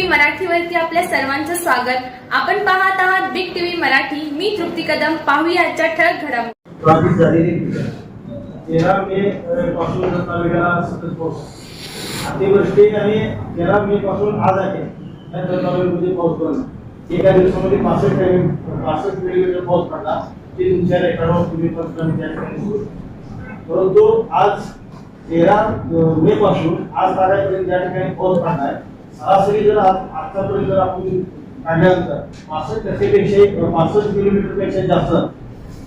TV मराठीवरती आपल्या सर्वांचं स्वागत. आपण पाहत आहात बिग टीव्ही मराठी. मी तृप्ती कदम. पाहूया आजच्या ठळक घडामोडी. तेरा मे पासून तालुक्याला सतत पाऊस. अतिवृष्टी आणि तेरा मे पासून आज आहे. या तालुक्यामध्ये पाऊस पडला. एका दिवसामध्ये पासष्ट पासष्ट मिलीमीटर पाऊस पडला. ते तुमच्या रेकॉर्डवर तुम्ही पंचनामे त्या ठिकाणी परंतु आज तेरा मे पासून आज तारखेपर्यंत त्या ठिकाणी पाऊस पडला आहे सरासरी जर आतापर्यंत जर आपण काढल्यानंतर पासष्ट टक्केपेक्षा पासष्ट किलोमीटरपेक्षा जास्त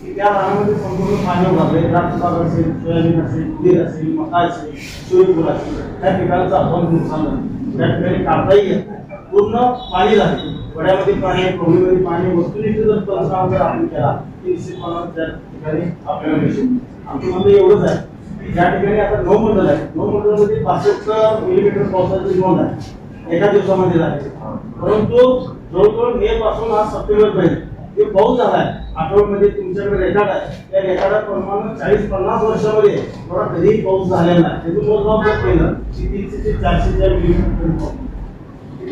की त्या रानामध्ये संपूर्ण पाणी उभारले. द्राक्ष असेल सोयाबीन असेल उदीर असेल मका असेल सूर्यफूल असेल. त्या पिकांचं आपण नुकसान झालं. त्या ठिकाणी काढताही येत नाही. पूर्ण पाणी लागते वड्यामध्ये पाणी कोंबडीमध्ये पाणी वस्तुनिष्ठ जर पंचनामा जर आपण केला तर निश्चितपणे त्या ठिकाणी आपल्याला मिळेल. आमचं म्हणणं एवढंच आहे. की ज्या ठिकाणी आता नऊ मंडल आहे नऊ मंडलमध्ये पासष्ट मिलीमीटर पावसाची नोंद आहे. एका दिवसामध्ये झाले. परंतु जवळजवळ मे पासून आज सप्टेंबर पर्यंत जे पाऊस झालाय आठवड्यामध्ये तुमच्याकडे रेकॉर्ड आहे. त्या रेकॉर्डाप्रमाणे चाळीस पन्नास वर्षामध्ये थोडा कधीही पाऊस झालेला आहे त्याचं मोजमाप जर केलं की तीनशे ते चारशेच्या मिलीमीटर पाऊस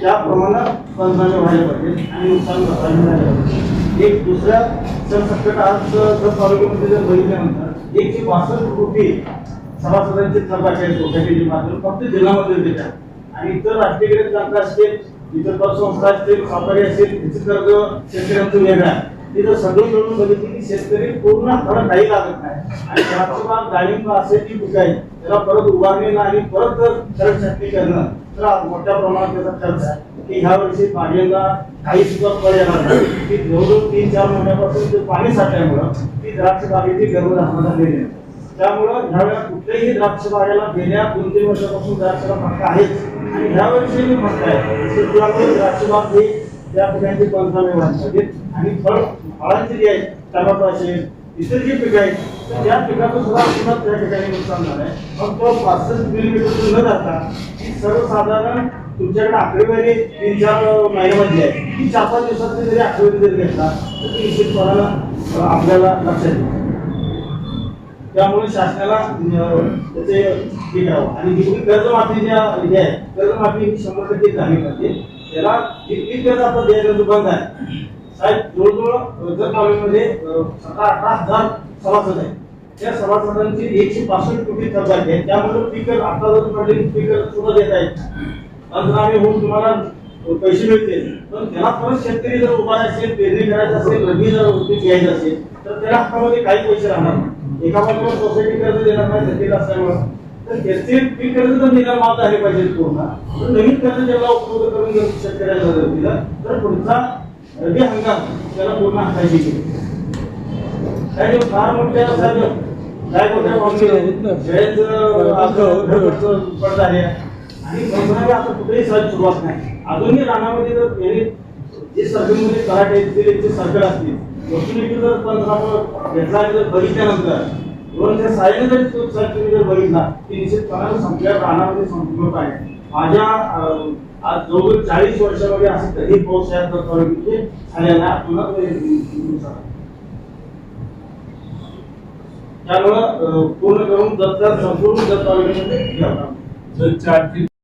त्याप्रमाणे पंचनामे व्हायला पाहिजे आणि नुकसान भरपाई पाहिजे. एक दुसऱ्या सरसकट आज जर तालुक्यामध्ये जर बघितल्यानंतर एकशे बासष्ट कोटी सभासदांचे थकबाकी आहेत सोसायटीची माध्यम फक्त जिल्ह्यामध्ये देतात आणि इतर राष्ट्रीयकडे बँका असतील इतर संस्था असतील व्यापारी असतील त्यांचं कर्ज शेतकऱ्यांचं वेगळं. आहे तिथं सगळं मिळून बघितलं की शेतकरी पूर्ण फरक काही लागत नाही. आणि द्राक्षबाग डाळिंब असे जी पिकं आहेत त्याला परत उभारणी आणि परत जर खर्च करणं तर आज मोठ्या प्रमाणात त्याचा खर्च आहे. की ह्या वर्षी बागेला काही सुद्धा फळ येणार नाही. की जवळजवळ तीन चार महिन्यापासून ते पाणी साठल्यामुळं ती द्राक्ष बागेची गरज झालेली आहे. त्यामुळं ह्यावेळेला कुठल्याही द्राक्ष बागेला गेल्या दोन तीन वर्षापासून द्राक्षाला फटका आहेच. आणि ह्या वर्षी मी म्हणताय की त्यामुळे द्राक्ष बाग हे त्या पिकांची पंचनामे व्हायला आणि फळ फळांचे जी आहेत टमाटो असेल इतर जी पिकं आहेत त्या पिकाचं सुद्धा पुन्हा त्या ठिकाणी नुकसान झालं आहे मग तो पासष्ट मिलीमीटर न जाता ही सर्वसाधारण तुमच्याकडे आकडेवारी तीन चार महिन्यामधली आहे. ती चार पाच दिवसातली जरी आकडेवारी जरी घेतला तर ती निश्चितपणाला आपल्याला लक्षात येईल. त्यामुळे शासनाला त्याचे हे करावं. आणि जितकी कर्जमाफी ज्या हे आहे कर्जमाफी शंभर टक्के झाली पाहिजे. त्याला जितकी कर्ज आता द्यायला बंद आहे. साहेब जवळजवळ जर तालुक्यामध्ये सतरा अठरा हजार सभासद आहे त्या सभासदांची एकशे पासष्ट कोटी कर्ज आहे त्यामुळे पीकर आता जर पडले पीकर सुद्धा देत आहेत पंचनामे होऊन तुम्हाला पैसे मिळतील. पण त्याला परत शेतकरी जर उभा असेल पेरणी करायचं असेल रबी जर पीक घ्यायचं असेल तर त्याला हातामध्ये काही पैसे राहणार नाही. एका बाजूला सोसायटी कर्ज देणार नाही शेतीला असल्यामुळं तर त्याचे पीक कर्ज माफ झाले पाहिजे पूर्ण. तर नवीन कर्ज ज्याला उपलब्ध करून जर शेतकऱ्याला जर दिलं तर पुढचा रबी हंगाम त्याला पूर्ण हाताशी घेईल. फार मोठ्या काय मोठ्या शेळ्याच पडत आहे. आणि पंचनामे आता कुठेही सहज सुरुवात नाही. अजूनही रानामध्ये जर यांनी जे सर्कलमध्ये कराटे असतील जे सर्कल असतील वस्तुनिष्ठ जर पंधरा घेतला आणि जर बघितल्यानंतर दोन त्या साईने जरी तो सर्कल जर बघितला की निश्चितपणाने संपल्या रानामध्ये संपूर्ण आहे. माझ्या आज जवळजवळ चाळीस वर्षामध्ये असं कधी पाऊस या तालुक्यामध्ये झालेला पुन्हा त्यामुळं पूर्ण करून दत्त संपूर्ण दत्त तालुक्यामध्ये चार